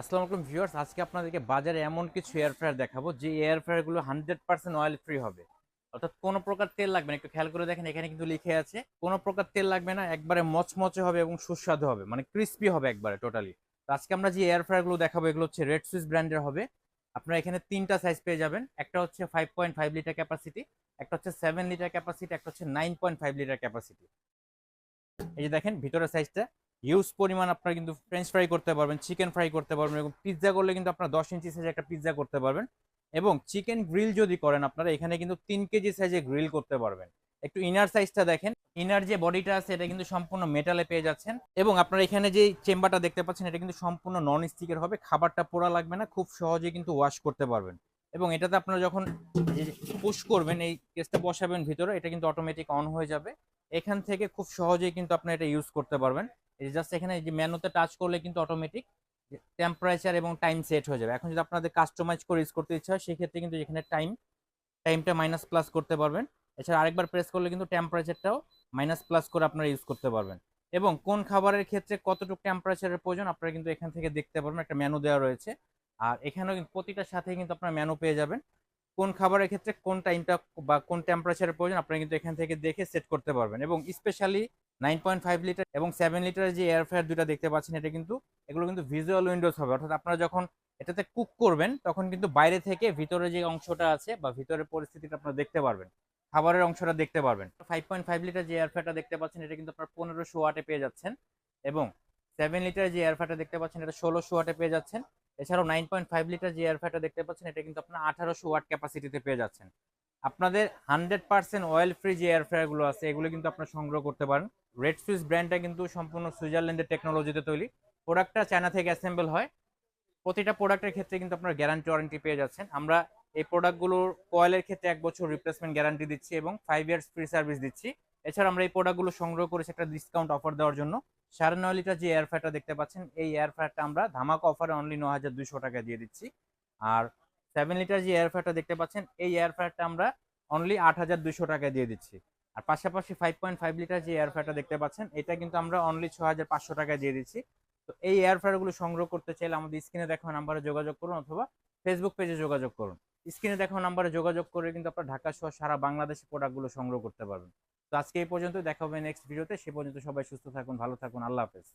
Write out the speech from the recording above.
আসসালামু আলাইকুম ভিউয়ার্স, আজকে আপনাদেরকে বাজারে এমন কিছু এয়ার ফ্রায়ার দেখাবো, যে এয়ার ফ্রায়ারগুলো হান্ড্রেড পার্সেন্ট অয়েল ফ্রি হবে। অর্থাৎ কোনো প্রকার তেল লাগবে না, একটু খেয়াল করে দেখেন, এখানে কিন্তু লিখে আছে, কোনো প্রকার তেল লাগবে না, একবারে মচমচে হবে এবং সুস্বাদু হবে মানে ক্রিস্পি হবে একবারে টোটালি তো আজকে আমরা যে এয়ার ফ্রায়ারগুলো দেখাবো, এগুলো হচ্ছে রেড সুইস ব্র্যান্ডের হবে। আপনারা এখানে তিনটা সাইজ পেয়ে যাবেন, একটা হচ্ছে five point five litre capacity একটা হচ্ছে সেভেন লিটার ক্যাপাসিটি একটা হচ্ছে nine point five litre capacity এই যে দেখেন, ভিতরের সাইজটা হিউজ পরিমাণ আপনারা কিন্তু ফ্রেঞ্চ ফ্রাই করতে পারবেন চিকেন ফ্রাই করতে পারবেন এবং পিৎজা করলে কিন্তু আপনারা দশ ইঞ্চি সাইজে একটা পিৎজা করতে পারবেন এবং চিকেন গ্রিল যদি করেন আপনারা, এখানে কিন্তু তিন কেজি সাইজে গ্রিল করতে পারবেন। একটু ইনার সাইজটা দেখেন ইনার যে বডিটা আছে, এটা কিন্তু সম্পূর্ণ মেটালে পেয়ে যাচ্ছেন এবং আপনারা এখানে যে চেম্বারটা দেখতে পাচ্ছেন, এটা কিন্তু সম্পূর্ণ নন স্টিকের হবে, খাবারটা পোড়া লাগবে না, খুব সহজে কিন্তু ওয়াশ করতে পারবেন। এবং এটাতে আপনারা যখন পুশ করবেন, এই কেসটা বসাবেন ভিতরে, এটা কিন্তু অটোমেটিক অন হয়ে যাবে। এখান থেকে খুব সহজেই কিন্তু আপনারা এটা ইউজ করতে পারবেন। এই জাস্ট এখানে এই যে মেনুতে টাচ করলে কিন্তু অটোমেটিক টেম্পারেচার এবং টাইম সেট হয়ে যাবে। এখন যদি আপনাদের কাস্টমাইজ করে ইউজ করতে ইচ্ছা হয়, সেক্ষেত্রে কিন্তু এখানে টাইম টাইমটা মাইনাস প্লাস করতে পারবেন। এছাড়া আরেকবার প্রেস করলে কিন্তু টেম্পারেচারটাও মাইনাস প্লাস করে আপনারা ইউজ করতে পারবেন। এবং কোন খাবারের ক্ষেত্রে কতটুকু টেম্পারেচারের প্রয়োজন, আপনারা কিন্তু এখান থেকে দেখতে পারবেন, একটা মেনু দেওয়া রয়েছে। আর এখানেও কিন্তু প্রতিটার সাথে কিন্তু আপনারা মেনু পেয়ে যাবেন। কোন খাবারের ক্ষেত্রে কোন টাইমটা বা কোন টেম্পারেচারের প্রয়োজন, আপনারা কিন্তু এখান থেকে দেখে সেট করতে পারবেন। এবং specially nine point five litre এবং সেভেন লিটারের যে এয়ার ফ্রায়ার দুটা দেখতে পাচ্ছেন, এটা কিন্তু, এগুলো কিন্তু ভিজুয়াল উইন্ডোজ হবে। অর্থাৎ আপনারা যখন এটাতে কুক করবেন, তখন কিন্তু বাইরে থেকে ভিতরে যে অংশটা আছে বা ভিতরের পরিস্থিতিটা আপনারা দেখতে পারবেন। খাবারের অংশটা দেখতে পারবেন। ফাইভ পয়েন্ট ফাইভ লিটার যে এয়ার ফ্রায়ারটা দেখতে পাচ্ছেন, এটা কিন্তু আপনার পনেরোশো ওয়াটে পেয়ে যাচ্ছেন এবং সেভেন লিটার যে এয়ার ফ্রায়ারটা দেখতে পাচ্ছেন, এটা ষোলোশো ওয়াটে পেয়ে যাচ্ছেন। এছাড়াও নাইন পয়েন্ট ফাইভ লিটার যে এয়ার ফ্রায়ারটা দেখতে পাচ্ছেন, এটা কিন্তু আপনার আঠারোশো ওয়াট ক্যাপাসিটিতে পেয়ে যাচ্ছেন। আপনাদের হান্ড্রেড পার্সেন্ট অয়েল ফ্রি যে এয়ার ফ্রায়ারগুলো আছে, এগুলো কিন্তু আপনারা সংগ্রহ করতে পারেন। রেড সুইস ব্র্যান্ডটা কিন্তু সম্পূর্ণ সুইজারল্যান্ডের টেকনোলজিতে তৈরি। প্রোডাক্টটা চায়না থেকে অ্যাসেম্বল হয়। প্রতিটা প্রোডাক্টের ক্ষেত্রে কিন্তু আপনার গ্যারান্টি ওয়ারেন্টি পেয়ে যাচ্ছেন। আমরা এই প্রোডাক্টগুলোর কয়েলের ক্ষেত্রে এক বছর রিপ্লেসমেন্ট গ্যারান্টি দিচ্ছি এবং ফাইভ ইয়ার্স ফ্রি সার্ভিস দিচ্ছি। এছাড়া আমরা এই প্রোডাক্টগুলো সংগ্রহ করেছি একটা ডিসকাউন্ট অফার দেওয়ার জন্য। সাড়ে নয় লিটার যে এয়ার ফ্রায়ারটা দেখতে পাচ্ছেন, এই এয়ার ফ্রায়ারটা আমরা ধামাকা অফারে অনলি ন হাজার দুশো টাকা দিয়ে দিচ্ছি। আর সেভেন লিটার যে এয়ার ফ্রায়ারটা দেখতে পাচ্ছেন, এই এয়ার ফ্রায়ারটা আমরা অনলি আট হাজার দুশো টাকা দিয়ে দিচ্ছি। আর পাশাপাশি ফাইভ পয়েন্ট ফাইভ লিটার যে এয়ার দেখতে পাচ্ছেন, এটা কিন্তু আমরা অনলি ছ হাজার পাঁচশো টাকায় দিয়ে দিচ্ছি। তো এই এয়ার ফ্রায়ারগুলো সংগ্রহ করতে চাইলে আমাদের স্ক্রিনে দেখা নাম্বারে যোগাযোগ করুন অথবা ফেসবুক পেজে যোগাযোগ করুন। স্ক্রিনে দেখা নাম্বারে যোগাযোগ করে কিন্তু আপনার ঢাকা সহ সারা বাংলাদেশে প্রোডাক্টগুলো সংগ্রহ করতে পারবেন। তো আজকে এই পর্যন্ত দেখা হবে নেক্সট ভিডিওতে সে পর্যন্ত সবাই সুস্থ থাকুন, ভালো থাকুন, আল্লাহ হাফেজ।